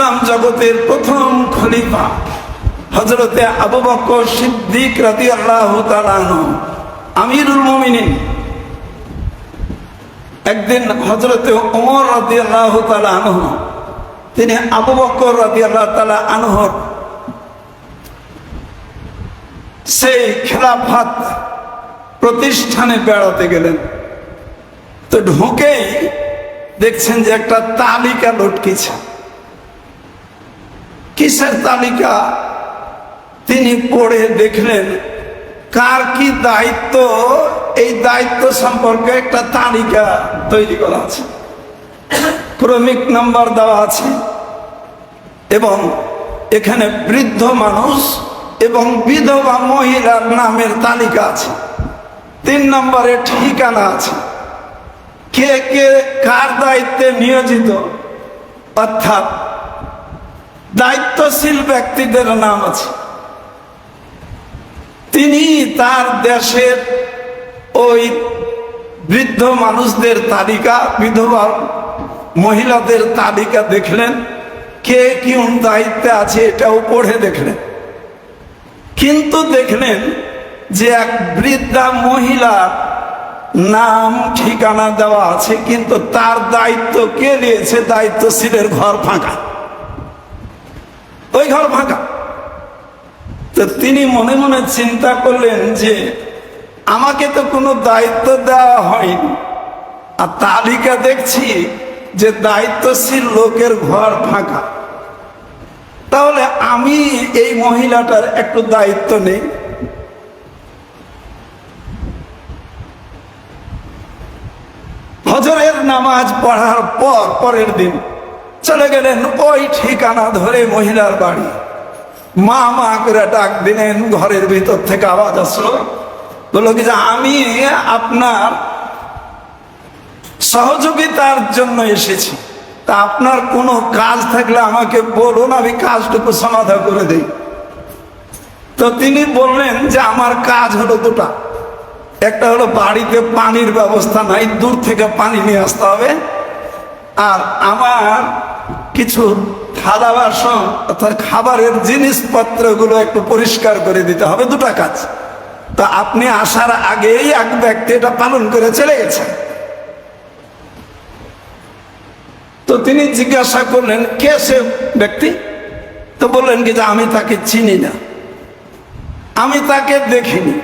ইসলাম জগতের প্রথম খলিফা হজরতে আবু বকর সিদ্দিক রাতি আল্লাহ আমিরুল মমিনিন। একদিন হজরতে ওমর রাতি আল্লাহ আনহ, তিনি আবু বকর রাতি আল্লাহ তালা আনহর সেই খেলাফাত প্রতিষ্ঠানে বেড়াতে গেলেন। তো ঢুকেই দেখছেন যে একটা তালিকা লটকিছে। কিসের তালিকা? তিনি পড়ে দেখলেন, কার কি দায়িত্ব? এই দায়িত্ব সম্পর্কে একটা তালিকা তৈরি করা আছে। ক্রমিক নাম্বার দেওয়া আছে। এবং এখানে বৃদ্ধ মানুষ এবং বিধবা মহিলার নামের তালিকা আছে। তিন নম্বরে ঠিকানা আছে। কে কে কার দায়িত্বে নিয়োজিত? অর্থাৎ দায়িত্বশীল ব্যক্তিদের নাম আছে। তিনি তার দেশের ওই বৃদ্ধ মানুষদের তালিকা, বিধবা মহিলাদের তালিকা দেখলেন। কে কোন দায়িত্বে আছে এটাও পড়ে দেখলেন। কিন্তু দেখলেন যে এক বৃদ্ধা মহিলা নাম, ঠিকানা দেওয়া আছে, কিন্তু তার দায়িত্ব কে নিয়েছে? দায়িত্বশীলের ঘর ফাঁকা। ওই ঘর ফাঁকা তো তিনি মনে মনে চিন্তা করলেন যে আমাকে তো কোনো দায়িত্ব দেওয়া হয়নি। আর তালিকা দেখছি যে দায়িত্বশীল লোকের ঘর ফাঁকা তাহলে আমি এই মহিলাটার একটু দায়িত্ব নেই। হজরের নামাজ পড়ার পর পরের দিন চলে গেলেন ওই ঠিকানা ধরে মহিলার বাড়ি। মা মা করে ডাক দিলেন, ঘরের ভিতর থেকে আওয়াজ আসলো। বলল কি যে, আমি আপনার সহযোগিতার জন্য এসেছি। তা আপনার কোনো কাজ থাকলে আমাকে বলুন, আমি কাজটুকু সমাধান করে দেই। তো তিনি বললেন যে, আমার কাজ হলো দুটা। একটা হলো বাড়িতে পানির ব্যবস্থা নাই, দূর থেকে পানি নিয়ে আসতে হবে। আর আমার কিছু থালা বাসন অর্থাৎ খাবারের জিনিসপত্রগুলো একটু পরিষ্কার করে দিতে হবে, দুটা কাজ। তা আপনি আসার আগেই এক ব্যক্তি এটা পালন করে চলে গেছে তো তিনি জিজ্ঞাসা করলেন, কে সে ব্যক্তি? তো বললেন কি যে আমি তাকে চিনি না। আমি তাকে দেখিনি।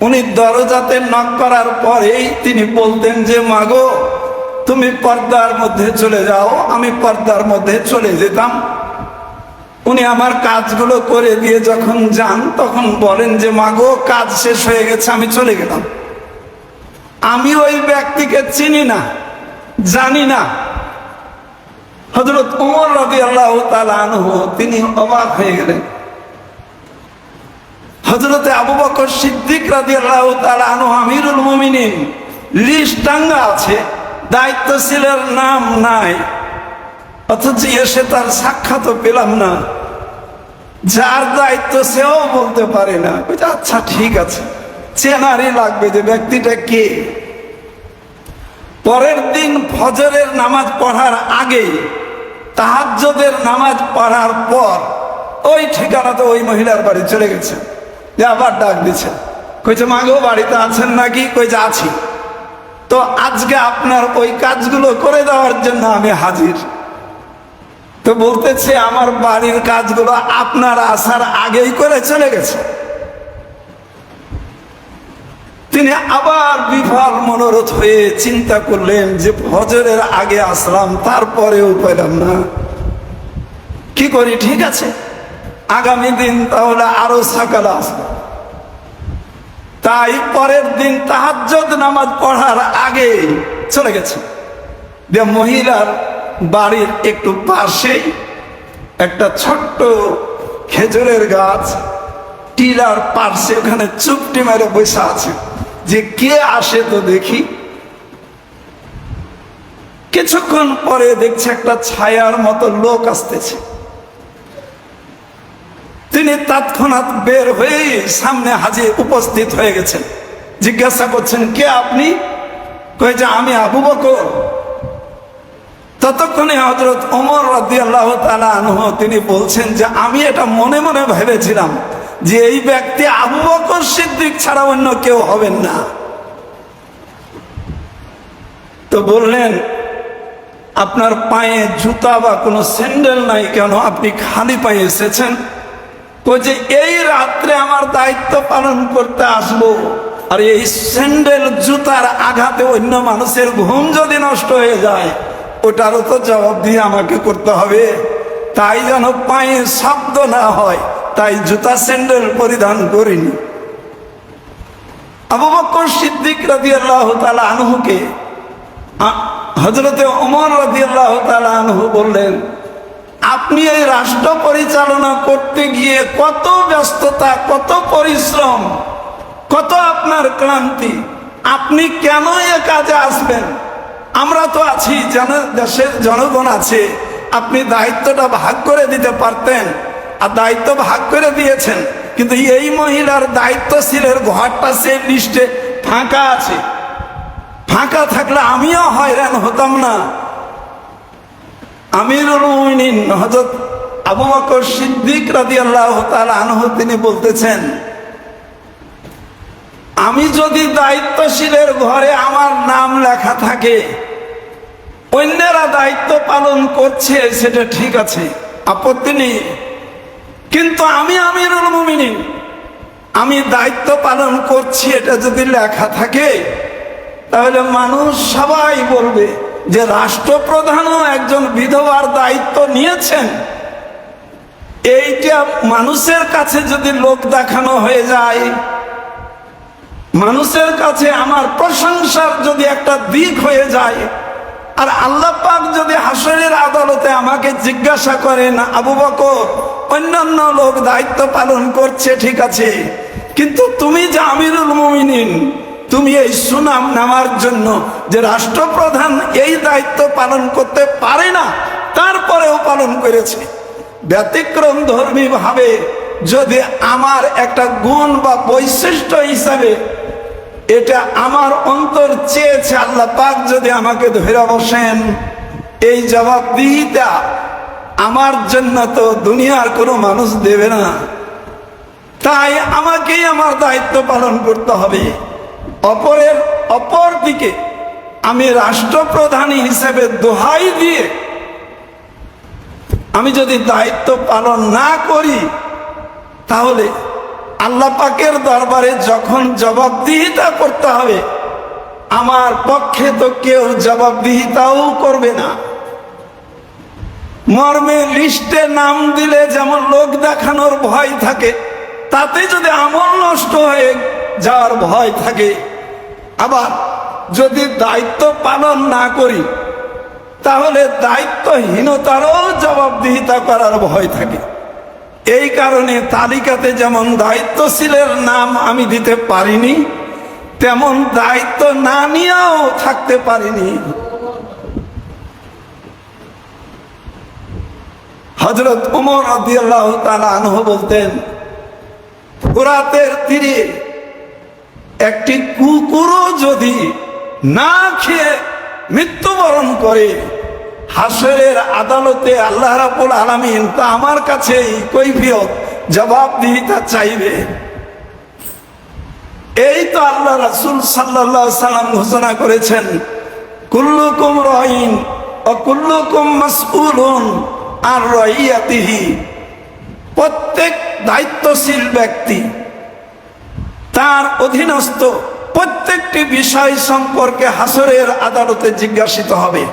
উনি দরজাতে নক করার পরেই তিনি বলতেন যে মাগো তুমি পর্দার মধ্যে চলে যাও, আমি পর্দার মধ্যে চলে যেতাম। উনি আমার কাজগুলো করে দিয়ে যখন যান, তখন বলেন যে মাগো কাজ শেষ হয়ে গেছে, আমি চলে গেলাম। আমি ওই ব্যক্তিকে চিনি না, জানি না। হজরত উমর রবি আল্লাহ আনহু, তিনি অবাক হয়ে গেলেন। হজরতে আবু বকর সিদ্দিক রাজি আল্লাহ আনহু, আমিরুল মুমিনিন, লিস্ট টাঙ্গা আছে। দায়িত্বশীলের নাম নাই। অথচ এসে তার সাক্ষাৎ পেলাম না। যার দায়িত্ব সেও বলতে পারে না। আচ্ছা ঠিক আছে। চেনারই লাগবে যে ব্যক্তিটা কে। পরের দিন ফজরের নামাজ পড়ার আগে, তাহাজ্জদের নামাজ পড়ার পর, ওই ঠিকানাতে ওই মহিলার বাড়ি চলে গেছে। আবার ডাক দিচ্ছে কইছে মাগো বাড়িতে আছেন নাকি? কইছে, আছি। তো আজকে আপনার ওই কাজগুলো করে দেওয়ার জন্য আমি হাজির। তো বলতেছে, আমার বাড়ির কাজগুলো আপনার আসার আগেই করে চলে গেছে। তিনি আবার বিফল মনোরথ হয়ে চিন্তা করলেন যে ফজরের আগে আসলাম, তারপরেও পেলাম না। কি করি, ঠিক আছে? আগামী দিন তাহলে আরও সকালে আসব। তাই পরের দিন তাহাজ্জদ নামাজ পড়ার আগে চলে গেছে। যে মহিলার বাড়ির একটু পাশেই একটা ছোট্ট খেজুরের গাছ, টিলার পাশে ওখানে চুপটি মেরে বসে আছে। যে কে আসে তো দেখি। কিছুক্ষণ পরে দেখছে একটা ছায়ার মতো লোক আসতেছে। তিনি তৎক্ষণাৎ বের হয়ে সামনে হাজির উপস্থিত হয়ে গেছেন। জিজ্ঞাসা করছেন, কে আপনি? কয়ে যে, আমি আবু বকর। ততক্ষণে হজরত ওমর রাদি আল্লাহ আনহ, তিনি বলছেন যে, আমি এটা মনে মনে ভেবেছিলাম যে এই ব্যক্তি আবু বকর সিদ্দিক ছাড়া অন্য কেউ হবেন না। তো বললেন, আপনার পায়ে জুতা বা কোনো স্যান্ডেল নাই কেন? আপনি খালি পায়ে এসেছেন। যে এই রাত্রে আমার দায়িত্ব পালন করতে আসব। আর এই স্যান্ডেল, জুতার আঘাতে অন্য মানুষের ঘুম যদি নষ্ট হয়ে যায়, ওটারও তো জবাব দিয়ে আমাকে করতে হবে। তাই যেন পায়ে শব্দ না হয়, তাই জুতা স্যান্ডেল পরিধান করিনি। আবু সিদ্দিক রাজি তালা আনহুকে হজরতে অমর রাজি আল্লাহ তালা আনহু বললেন আপনি এই রাষ্ট্র পরিচালনা করতে গিয়ে কত ব্যস্ততা, কত পরিশ্রম, কত আপনার ক্লান্তি, আপনি কেন এ কাজে আসবেন? আমরা তো আছি, জন, দেশের জনগণ আছে, আপনি দায়িত্বটা ভাগ করে দিতে পারতেন, আর দায়িত্ব ভাগ করে দিয়েছেন, কিন্তু এই মহিলার দায়িত্বশীলের ঘরটা সে লিস্টে ফাঁকা আছে। ফাঁকা থাকলে আমিও হয়রান হতাম না। আমিরুল মুমিনিন হযরত আবু বকর সিদ্দিক রাদিয়াল্লাহু তাআলা আনহু তিনি বলতেছেন, আমি যদি দায়িত্বশীলের ঘরে আমার নাম লেখা থাকে, অন্যেরা দায়িত্ব পালন করছে সেটা ঠিক আছে, আপত্তি নেই। কিন্তু আমি আমিরুল মুমিনিন, আমি দায়িত্ব পালন করছি, এটা যদি লেখা থাকে, তাহলে মানুষ সবাই বলবে যে রাষ্ট্রপ্রধানও একজন বিধবার দায়িত্ব নিয়েছেন, এইটা মানুষের কাছে যদি লোক দেখানো হয়ে যায়, মানুষের কাছে আমার প্রশংসার যদি একটা দিক হয়ে যায়, আর আল্লাহ পাক যদি হাসরের আদালতে আমাকে জিজ্ঞাসা করেন, আবু বকর, অন্যান্য লোক দায়িত্ব পালন করছে, ঠিক আছে, কিন্তু তুমি যে আমিরুল মুমিনিন তুমি এই সুনাম নেওয়ার জন্য যে রাষ্ট্রপ্রধান এই দায়িত্ব পালন করতে পারে না, তারপরেও পালন করেছে। ব্যতিক্রম ধর্মী ভাবে যদি আমার একটা গুণ বা বৈশিষ্ট্য হিসাবে এটা আমার অন্তর চেয়েছে, আল্লাহ পাক যদি আমাকে ধরে বসেন, এই জবাবদিহিতা আমার জন্য তো দুনিয়ার কোনো মানুষ দেবে না। তাই আমাকেই আমার দায়িত্ব পালন করতে হবে। অপরের অপর দিকে আমি রাষ্ট্রপ্রধান হিসেবে দোহাই দিয়ে আমি যদি দায়িত্ব পালন না করি, তাহলে আল্লাহ পাকের দরবারে যখন জবাবদিহিতা করতে হবে, আমার পক্ষে তো কেউ জবাবদিহিতাও করবে না। মর্মে লিস্টে নাম দিলে যেমন লোক দেখানোর ভয় থাকে, তাতে যদি আমল নষ্ট হয়ে যাওয়ার ভয় থাকে আবার যদি দায়িত্ব পালন না করি, তাহলে দায়িত্বহীনতারও জবাবদিহিতা করার ভয় থাকে। এই কারণে তালিকাতে যেমন দায়িত্বশীলের নাম আমি দিতে পারিনি, তেমন দায়িত্ব না নিয়েও থাকতে পারিনি। হজরত উমর আদিয়াল্লাহ তালা আনহ বলতেন, ফুরাতের তীরে একটি কুকুরও যদি না খেয়ে মৃত্যুবরণ করে, হাসরের আদালতে আল্লাহ রাবুল আলমিন তা আমার কাছে কৈফিয়ত, জবাবদিহিতা চাইবে। এই তো আল্লাহ রাসুল সাল্লাহ সাল্লাম ঘোষণা করেছেন, কুল্লুকুম রহিন ও কুল্লুকুম মাসউলুন আর রহিয়াতিহি। প্রত্যেক দায়িত্বশীল ব্যক্তি তার অধীনস্থ প্রত্যেকটি বিষয় সম্পর্কে হাসরের আদালতে জিজ্ঞাসিত হবে।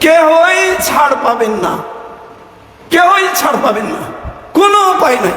কেহই ছাড় পাবেন না। কেহই ছাড় পাবেন না। কোনো উপায় নাই।